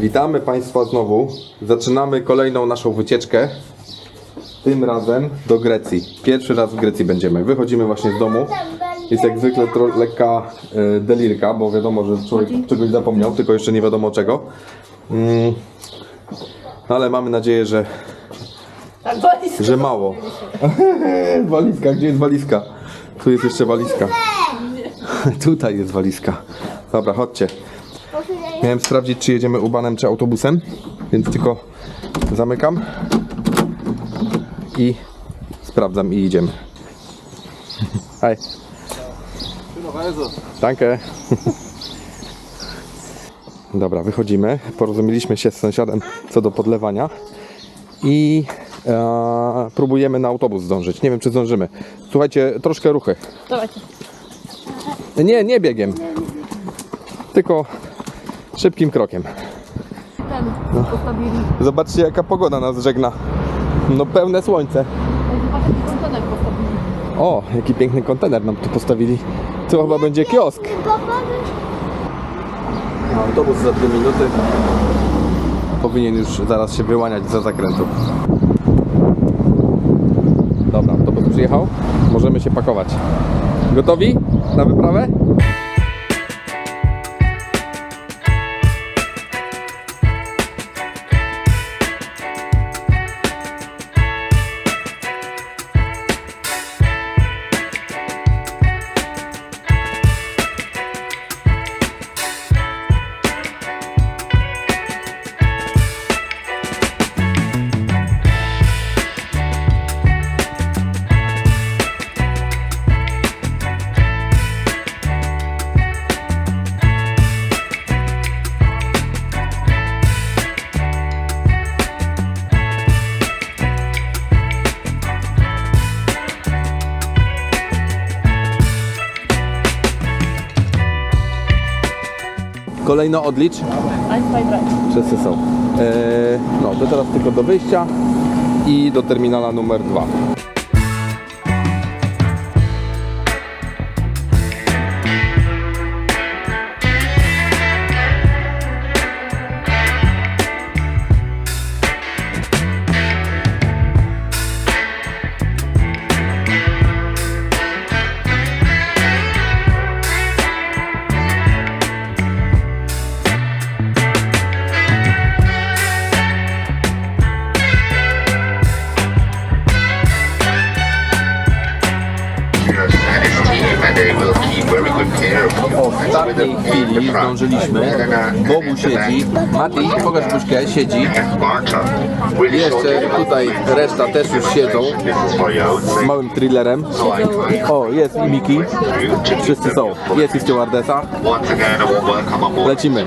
Witamy Państwa znowu. Zaczynamy kolejną naszą wycieczkę. Tym razem do Grecji. Pierwszy raz w Grecji będziemy. Wychodzimy właśnie z domu. Jest jak zwykle tro- lekka e, delirka, bo wiadomo, że człowiek czegoś zapomniał, tylko jeszcze nie wiadomo czego. Mm, ale mamy nadzieję, że, Tak, że mało. walizka, gdzie jest walizka? Tu jest jeszcze walizka. Tutaj jest walizka. Dobra, chodźcie. Miałem sprawdzić, czy jedziemy ubanem, czy autobusem, więc tylko zamykam i sprawdzam i idziemy. Hej. Danke. Dobra, wychodzimy. Porozumieliśmy się z sąsiadem co do podlewania i e, próbujemy na autobus zdążyć. Nie wiem, czy zdążymy. Słuchajcie, troszkę ruchy. Dawajcie. Nie, nie biegiem. Tylko szybkim krokiem. Ten postawili. Zobaczcie jaka pogoda nas żegna. No pełne słońce. Chyba taki kontener postawili. O, jaki piękny kontener nam tu postawili. Tu chyba będzie kiosk. Autobus za dwie minuty. Powinien już zaraz się wyłaniać za zakrętu. Dobra, autobus przyjechał. Możemy się pakować. Gotowi na wyprawę? Kolejno odlicz. Wszyscy są. E, no, to teraz tylko do wyjścia i do terminala numer 2. W ostatniej chwili zdążyliśmy. Bobu siedzi. Mati, pokaż buźkę, siedzi. Jeszcze tutaj reszta też już siedzą z małym thrillerem. O, jest i Miki. Wszyscy są. Jest i stewardesa. Lecimy.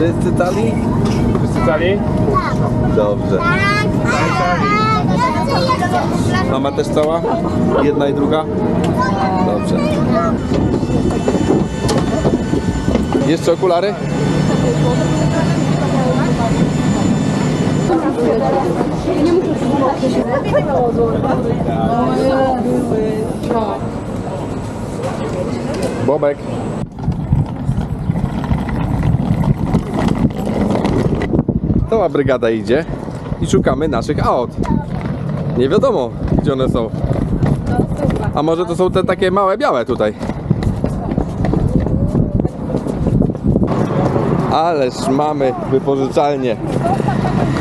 Wszyscy cali? Wszyscy cali? Dobrze. Mama też cała? Jedna i druga? Dobrze. Jeszcze okulary? Bobek. Cała brygada idzie i szukamy naszych aut. Nie wiadomo, gdzie one są. A może to są te takie małe białe tutaj? Ależ mamy wypożyczalnię.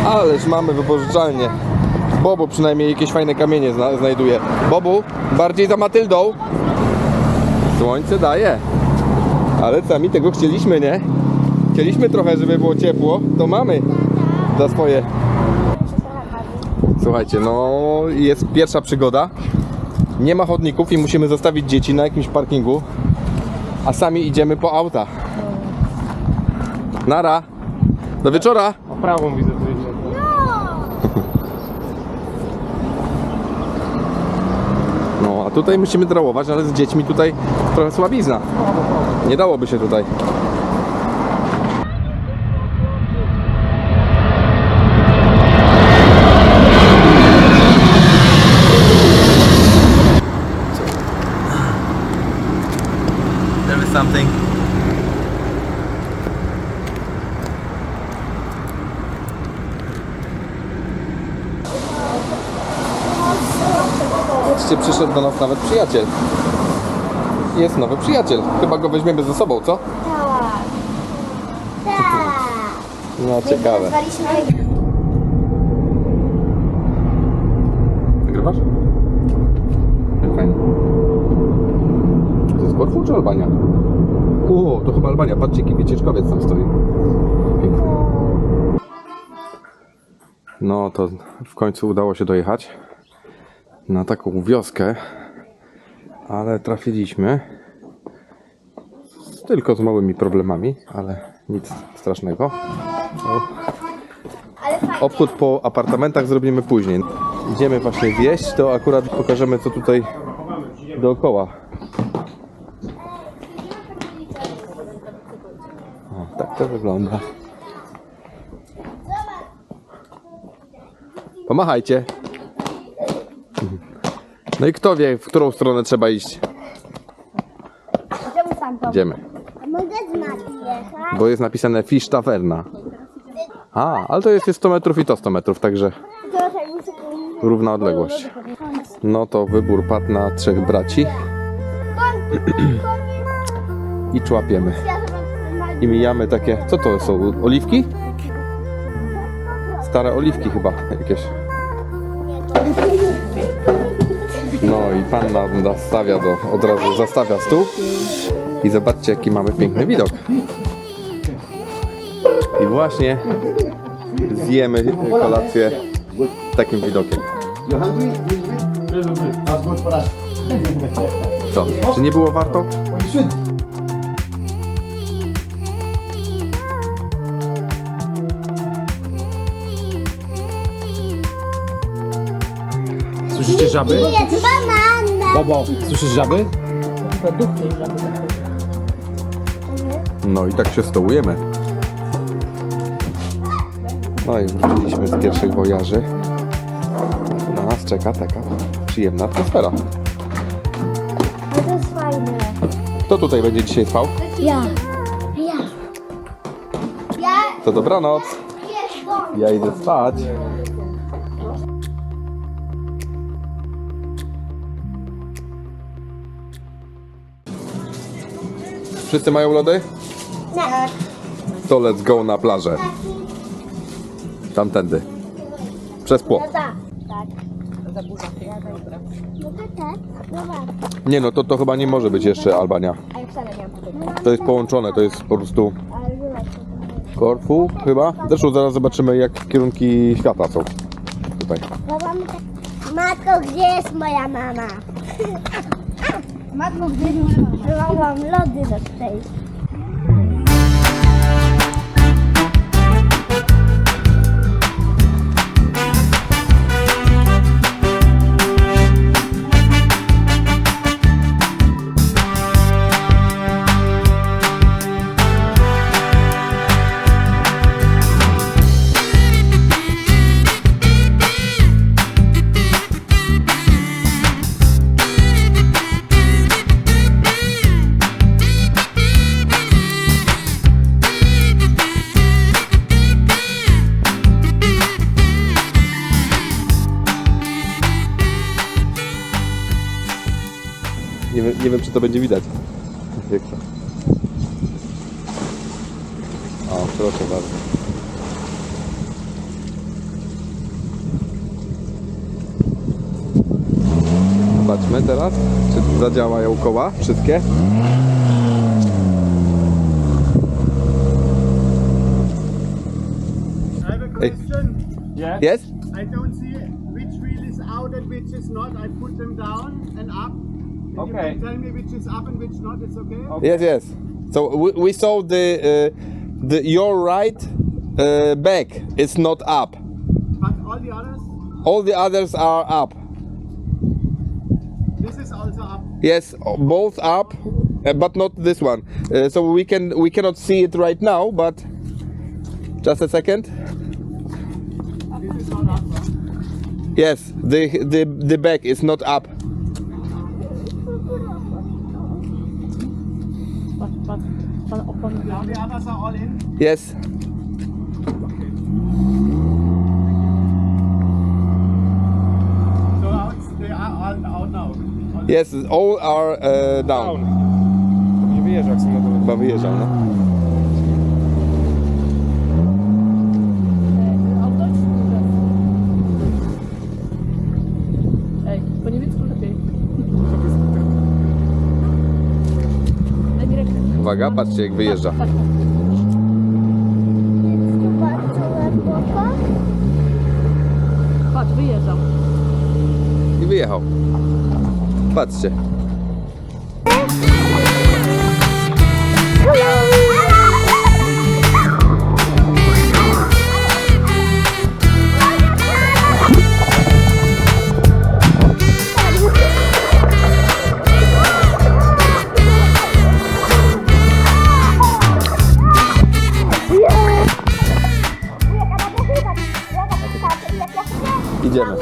Ależ mamy wypożyczalnię. Bobu przynajmniej jakieś fajne kamienie zna znajduje. Bobu, bardziej za Matyldą. Słońce daje. Ale sami tego chcieliśmy, nie? Chcieliśmy trochę, żeby było ciepło, to mamy za swoje. Słuchajcie, no jest pierwsza przygoda. Nie ma chodników i musimy zostawić dzieci na jakimś parkingu, a sami idziemy po auta. Nara. Do wieczora. Prawą widzę tu. No, a tutaj musimy drałować, ale z dziećmi tutaj trochę słabizna. Nie dałoby się tutaj. Something. Zobaczcie, przyszedł do nas nawet przyjaciel. Jest nowy przyjaciel. Chyba go weźmiemy ze sobą, co? Tak. Tak. No, ciekawe. Nazwaliśmy Nagrywasz? Korfu czy Albania? O, to chyba Albania. Patrzcie, jaki wycieczkowiec tam stoi. Piękny. No, to w końcu udało się dojechać na taką wioskę, ale trafiliśmy tylko z małymi problemami, ale nic strasznego. O, Ale fajnie. Obchód po apartamentach zrobimy później. Idziemy właśnie wieść, to akurat pokażemy co tutaj dookoła. O, tak to wygląda. Pomachajcie. No i kto wie, w którą stronę trzeba iść? Sam? Idziemy. Mogę? Bo jest napisane Fish Taverna. A, ale to jest, jest 100 metrów i to 100 metrów, także tak równa odległość. No to wybór padł na trzech braci i człapiemy. I mijamy takie, co to są, oliwki? Stare oliwki chyba jakieś. No i pan nam nastawia do, od razu zastawia stół i zobaczcie jaki mamy piękny widok. I właśnie zjemy kolację takim widokiem. Co? Czy nie było warto? Słyszycie żaby? Jest banana. Bobo, słyszysz żaby? No i tak się stołujemy. No i wróciliśmy z pierwszych wojaży. Na nas czeka taka przyjemna atmosfera. No to jest fajne. Kto tutaj będzie dzisiaj spał? Ja. Ja. Ja. To dobranoc. Ja idę spać. Wszyscy mają lody? Tak. To let's go na plażę. Tamtędy. Przez płot. No tak. Tak. No tak. No. Nie no, to, to chyba nie może być jeszcze Albania. A ja wcale nie mam tutaj. To jest połączone, to jest po prostu Ale. Korfu chyba. Zresztą zaraz zobaczymy jak kierunki świata są tutaj. Bo mamy tak... Matko, gdzie jest moja mama? Mama? Mam lody do tej. Nie wiem, czy to będzie widać. Jak to? proszę bardzo. Zobaczmy teraz, czy zadziałają koła wszystkie. I have a question. Yeah? Yes? I don't see which wheel is out and which is not. I put them down and up. And Okay. You can tell me which is up and which not. It's okay. Yes, yes. So we, we saw the uh, the your right uh, back It's not up. But all the others, All the others are up. this is also up. Yes, both up, uh, but not this one. Uh, so we can we cannot see it right now, but just a second. This is not up. huh? Yes, the the the back is not up. Now the others are all in. Yes. So out, they are all out now. All Yes, all are uh, down. Nie wyjeżdża jak są na dole. Chyba wyjeżdżał, no. Uwaga, patrzcie jak wyjeżdża. Patrz, wyjeżdżam. I wyjechał. Patrzcie.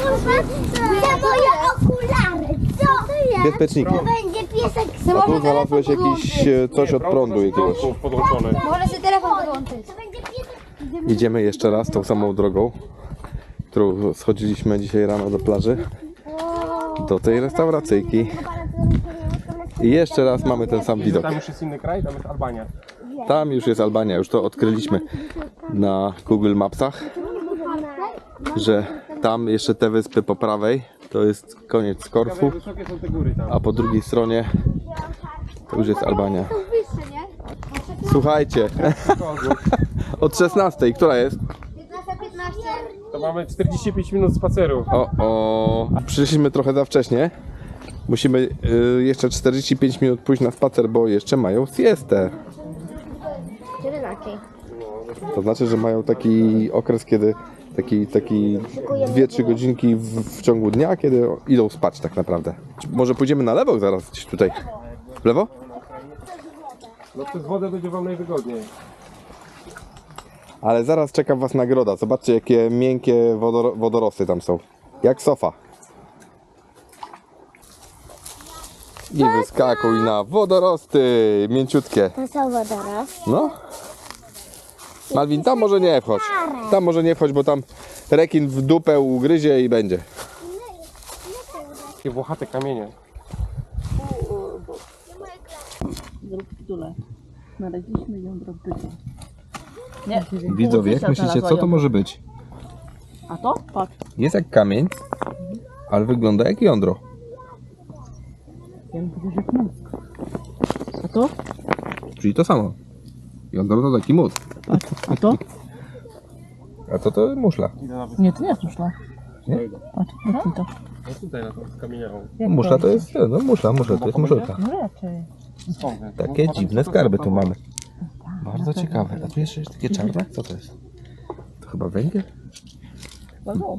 Te moje okulary. Co to jest? Bezpieczniki. To będzie piesek. A tu znalazłeś jakiś e, coś od prądu jakiegoś. Podłączone. Może sobie telefon podłączyć. To będzie piesek. Idziemy jeszcze raz tą samą drogą, którą schodziliśmy dzisiaj rano do plaży. Do tej restauracyjki. I jeszcze raz mamy ten sam widok. Tam już jest inny kraj, tam jest Albania. Tam już jest Albania, już to odkryliśmy na Google Mapsach, że tam jeszcze te wyspy po prawej to jest koniec Korfu, a po drugiej stronie to już jest Albania. Słuchajcie, od 16, która jest? 15. To mamy 45 minut spaceru. O, o, przyszliśmy trochę za wcześnie. Musimy y, jeszcze 45 minut pójść na spacer, bo jeszcze mają siestę. Kiedy? To znaczy, że mają taki okres, kiedy taki, taki 2-3 godzinki w, w ciągu dnia, kiedy idą spać tak naprawdę. Może pójdziemy na lewo zaraz gdzieś tutaj. W lewo? No przez wodę będzie wam najwygodniej. Ale zaraz czeka Was nagroda. Zobaczcie, jakie miękkie wodor wodorosty tam są. Jak sofa. I wyskakuj na wodorosty. Mięciutkie. To są wodoros. No. Malwin, tam może nie wchodź. Tam może nie wchodź, bo tam rekin w dupę ugryzie i będzie. Takie włochate kamienie. Zrób. Znaleźliśmy jądro bytu. Nie, Widzowie, jak myślicie, co to może być? A to? Patrz. Jest jak kamień, ale wygląda jak jądro. Ja bym powiedział, że jak mózg. A to? Czyli to samo. Jądro to taki mózg. A to? A to to muszla. Nie, to nie jest muszla. Nie? Patrz, dotknij to. No tutaj na tą skamieniałą. Jak Muszla to jest, no muszla, muszla to jest muszelka. No raczej. Takie dziwne skarby tu mamy. Bardzo ciekawe. A tu jeszcze jest takie czarne? Co to jest? To chyba węgiel? No, no.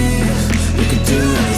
we could do.